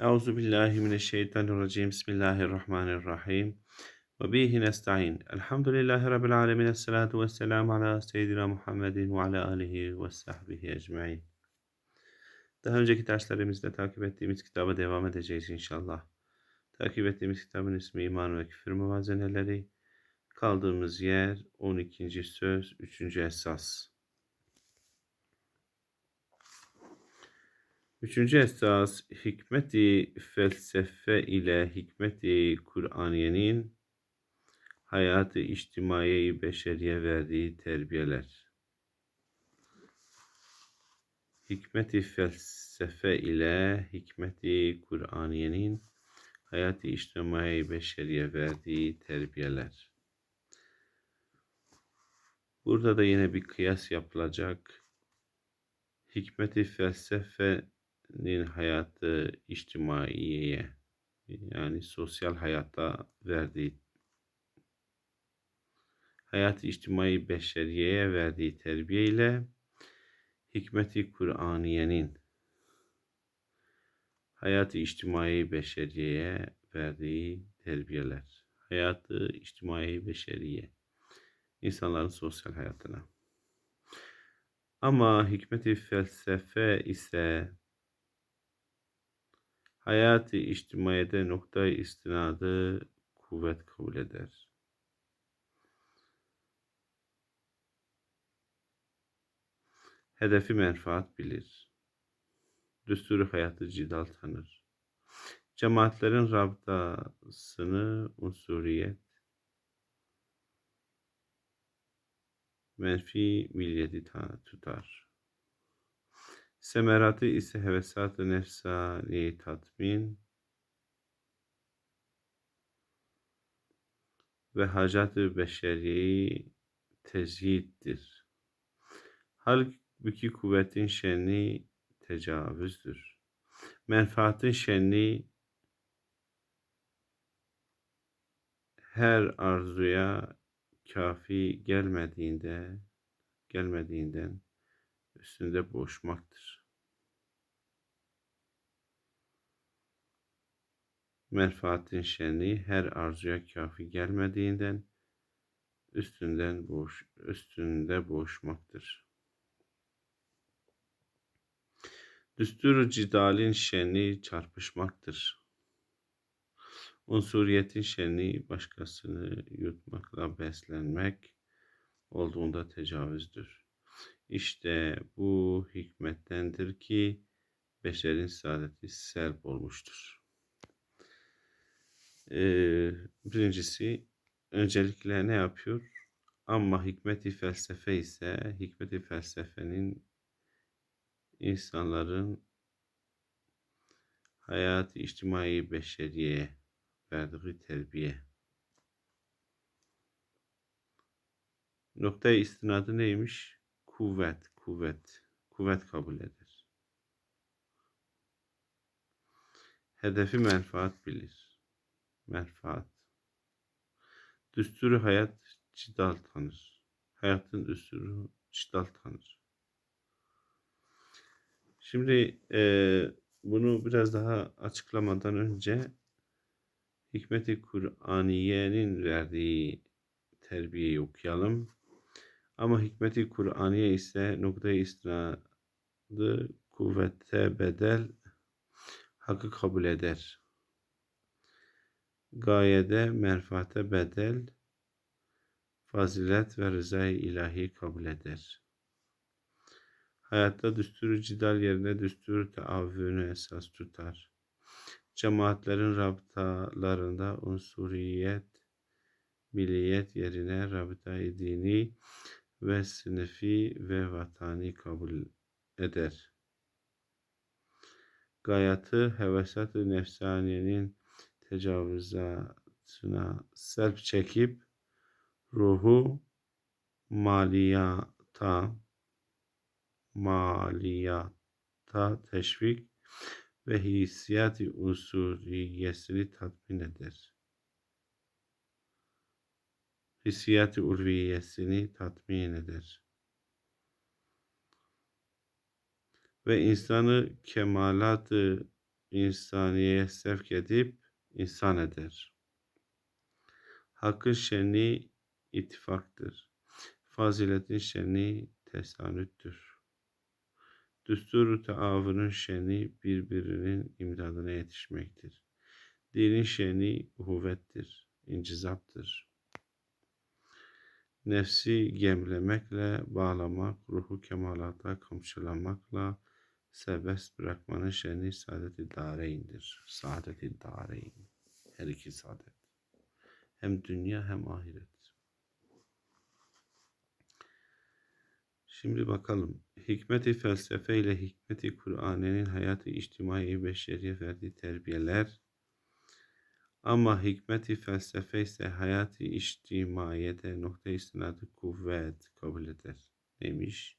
Euzu billahi mineşşeytanirracim. Bismillahirrahmanirrahim. Ve bihi nestaîn. Elhamdülillahi rabbil alamin. Essalatu vesselamü ala seyyidina Muhammedin ve ala alihi ve sahbihi ecmaîn. Daha önceki derslerimizde takip ettiğimiz kitaba devam edeceğiz inşallah. Takip ettiğimiz kitabın ismi İman ve Küfür Muvazeneleri. Kaldığımız yer 12. söz 3. esas. Üçüncü esas hikmeti felsefe ile hikmeti Kur'aniyenin hayatı içtimai beşeriye verdiği terbiyeler. Hikmeti felsefe ile hikmeti Kur'aniyenin hayatı içtimai beşeriye verdiği terbiyeler. Burada da yine bir kıyas yapılacak. Hikmeti felsefenin hayatı içtimaiyeye yani sosyal hayata verdiği hayat içtimai beşeriyeye verdiği terbiye ile hikmeti Kur'aniyenin hayatı içtimai beşeriyeye verdiği terbiyeler. Hayatı içtimai beşeriye. insanların sosyal hayatına. Ama hikmeti felsefe ise hayatı içtimaiyede nokta istinadı kuvvet kabul eder. Hedefi menfaat bilir. Düsturu hayatı cidal tanır. Cemaatlerin rabıtasını unsuriyet, menfi milliyeti tutar. Semeratı ise hevesat-ı nefsani tatmin ve hacat-ı beşeriyeyi tezyittir. Halbuki kuvvetin şenli tecavüzdür. Menfaatin şenli her arzuya kafi gelmediğinde gelmediğinden üstünde boğuşmaktır. Menfaatin şenliği her arzuya kafi gelmediğinden üstünden boş, üstünde boğuşmaktır. Düsturu cidalin şenliği çarpışmaktır. Unsuriyetin şenliği başkasını yutmakla beslenmek olduğunda tecavüzdür. İşte bu hikmettendir ki beşerin saadeti serp olmuştur. Birincisi öncelikle ne yapıyor? Ama hikmeti felsefe ise hikmeti felsefenin insanların hayatı içtimai beşeriye verdiği terbiye. Noktaya istinadı neymiş? Kuvvet, kuvvet, kuvvet kabul eder. Hedefi menfaat bilir. Menfaat. Düsturu hayat cidal tanır. Hayatın düsturu cidal tanır. Şimdi e, bunu biraz daha açıklamadan önce Hikmeti Kur'aniye'nin verdiği terbiyeyi okuyalım. Ama hikmeti Kur'aniye ise noktayı istinadı kuvvete bedel hakkı kabul eder. Gayede menfaate bedel fazilet ve rızayı ilahi kabul eder. Hayatta düsturu cidal yerine düsturu taavvünü esas tutar. Cemaatlerin rabıtalarında unsuriyet, milliyet yerine rabıta-i dini ve sınıfi ve vatani kabul eder. Gayatı hevesat-ı nefsaniyenin tecavüzatına selp çekip ruhu maliyata maliyata teşvik ve hissiyat-ı tatmin eder. Hissiyat-ı urviyesini tatmin eder. Ve insanı kemalat-ı insaniyeye sevk edip insan eder. Hakkın şenliği ittifaktır. Faziletin şenliği tesanüttür. Düstur-u taavunun şeni birbirinin imdadına yetişmektir. Dinin şeni uhuvvettir, incizaptır. Nefsi gemlemekle bağlamak, ruhu kemalata kamçılamakla serbest bırakmanın şeni saadeti dareyindir. Saadeti dareyn. Her iki saadet. Hem dünya hem ahiret. Şimdi bakalım. Hikmeti felsefe ile hikmeti Kur'an'ın hayatı içtimai beşeriye verdiği terbiyeler ama hikmeti felsefe ise hayatı içtimaiyede nokta istinadı kuvvet kabul eder. Neymiş?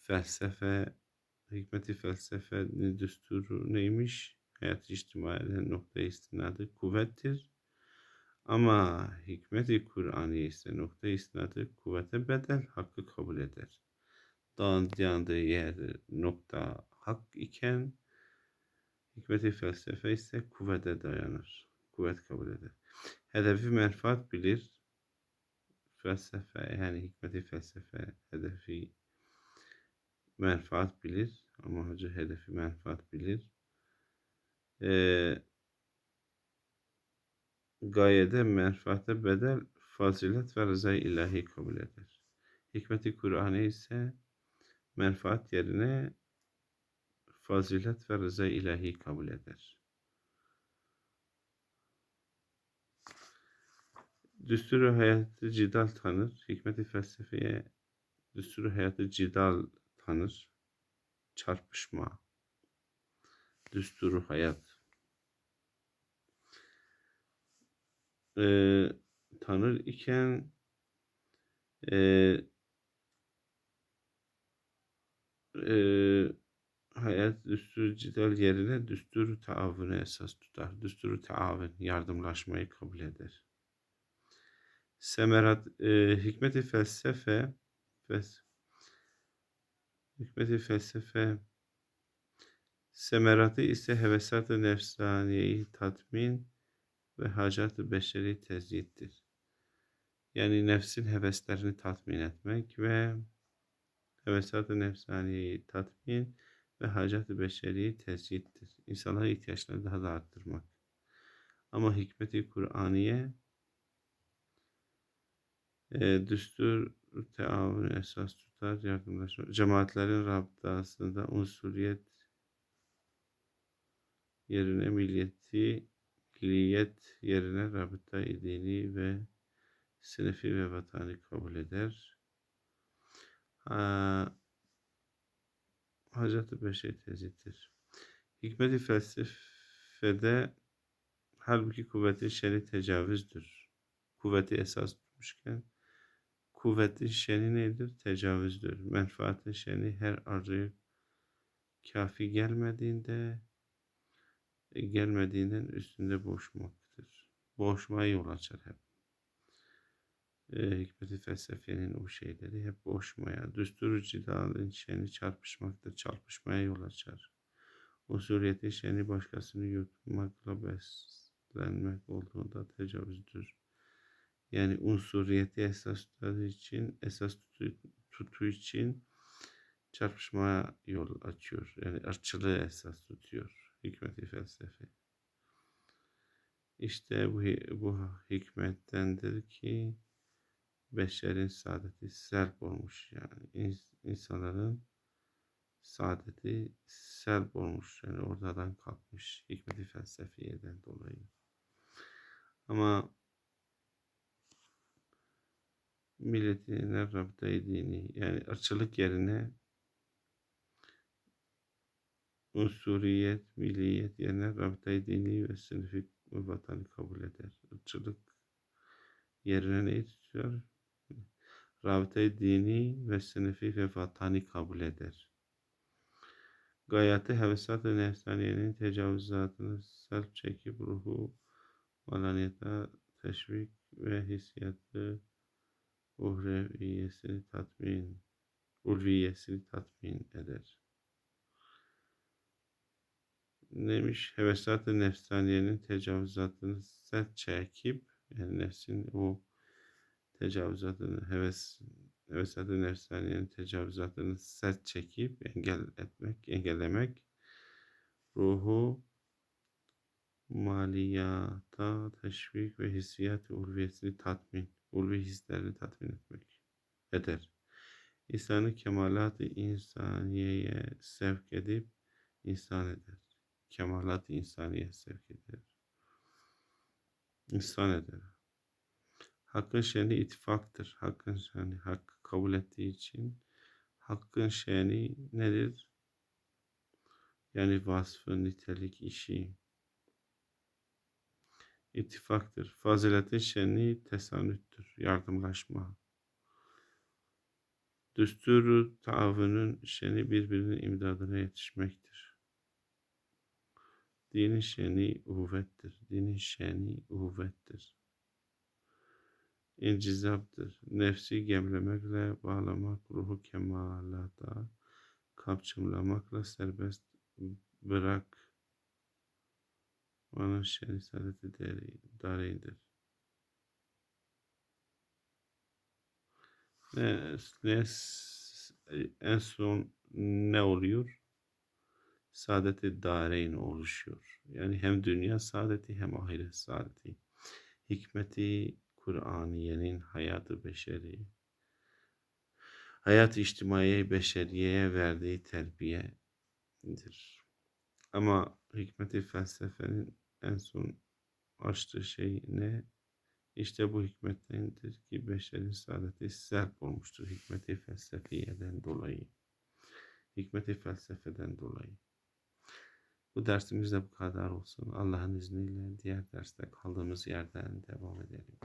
Felsefe, hikmeti felsefenin düsturu neymiş? Hayat-ı içtimaiyede nokta istinadı kuvvettir. Ama hikmeti Kur'an'ı ise nokta istinadı kuvvete bedel hakkı kabul eder. Dağın yandığı yer nokta hak iken hikmeti felsefe ise kuvvete dayanır. Kuvvet kabul eder. Hedefi menfaat bilir. Felsefe yani hikmeti felsefe hedefi menfaat bilir. Amacı hedefi menfaat bilir. Ee, gayede menfaate bedel fazilet ve rıza ilahi kabul eder. Hikmeti Kur'an'ı ise menfaat yerine fazilet ve rıza ilahi kabul eder. Düsturu hayatı cidal tanır. Hikmeti felsefeye düsturu hayatı cidal tanır. Çarpışma. Düsturu hayat. Ee, tanır iken e, e, hayat düstur cidal yerine düsturu taavunu esas tutar. Düsturu taavun yardımlaşmayı kabul eder. Semerat e, hikmeti felsefe fes, hikmeti felsefe semeratı ise hevesat-ı nefsaniyeyi tatmin ve hacat-ı beşeri tezyittir. Yani nefsin heveslerini tatmin etmek ve hevesat-ı nefsaniyeyi tatmin ve hacat-ı beşeriyi tezyittir. İnsanların ihtiyaçlarını daha da arttırmak. Ama hikmeti Kur'aniye e, düstur teavun esas tutar yardımlaşma. Cemaatlerin rabıtasında unsuriyet yerine milliyeti, milliyet yerine rabıta dini ve sınıfı ve vatanı kabul eder. Ha, Hacet-i Beşer tezittir. Hikmeti felsefede halbuki kuvvetin şeni tecavüzdür. Kuvveti esas tutmuşken kuvvetin şeni nedir? Tecavüzdür. Menfaatin şeni her arzuya kafi gelmediğinde gelmediğinden üstünde boşmaktır. Boşmaya yol açar hep. E, hikmeti felsefenin o şeyleri hep boşmaya, düsturu cidalın şeni çarpışmaktır, çarpışmaya yol açar. Usuliyetin şeni başkasını yutmakla beslenmek olduğunda tecavüzdür. Yani unsuriyeti esas tuttuğu için, esas tutu, tutu için çarpışmaya yol açıyor. Yani ırkçılığı esas tutuyor hikmeti felsefe. İşte bu, bu hikmettendir ki beşerin saadeti serp olmuş yani insanların saadeti serp olmuş yani ortadan kalkmış hikmeti felsefiyeden dolayı. Ama milletine rabıta dini yani ırkçılık yerine unsuriyet, milliyet yerine rabıta dini ve sınıfı ve vatanı kabul eder. Irkçılık yerine neyi tutuyor? rabıta dini ve sınıfı ve vatani kabul eder. Gayeti hevesat-ı nefsaniyenin tecavüzatını self çekip ruhu malaniyete teşvik ve hissiyatı uhreviyesini tatmin, ulviyesini tatmin eder. Neymiş? Hevesat-ı nefsaniyenin tecavüzatını sert çekip yani nefsin o tecavüzatını heves hevesat-ı nefsaniyenin tecavüzatını sert çekip engel etmek, engellemek ruhu maliyata teşvik ve hissiyat ulviyesini tatmin, ulvi hislerini tatmin etmek eder. İnsanı kemalat-ı insaniyeye sevk edip insan eder. Kemalat-ı insaniye sevk eder. İnsan eder. Hakkın şeni ittifaktır. Hakkın şeni hakkı kabul ettiği için hakkın şeni nedir? Yani vasfı, nitelik, işi ittifaktır. Faziletin şeni tesanüttür. Yardımlaşma. Düsturu taavünün şeni birbirinin imdadına yetişmektir. Dinin şeni uhuvvettir. Dinin şeni uhuvvettir. İncizaptır. Nefsi gemlemekle bağlamak, ruhu kemalata kapçımlamakla serbest bırak. Onun şeni saadeti dareydir. Ne, en son ne oluyor? Saadeti dareyn oluşuyor. Yani hem dünya saadeti hem ahiret saadeti. Hikmeti Kur'aniyenin hayatı beşeri, hayat içtimai beşeriyeye verdiği terbiyedir. Ama hikmeti felsefenin en son açtığı şey ne? İşte bu hikmettendir ki beşerin saadeti serp olmuştur hikmeti felsefiyeden dolayı. Hikmeti felsefeden dolayı. Bu dersimizde bu kadar olsun. Allah'ın izniyle diğer derste kaldığımız yerden devam edelim.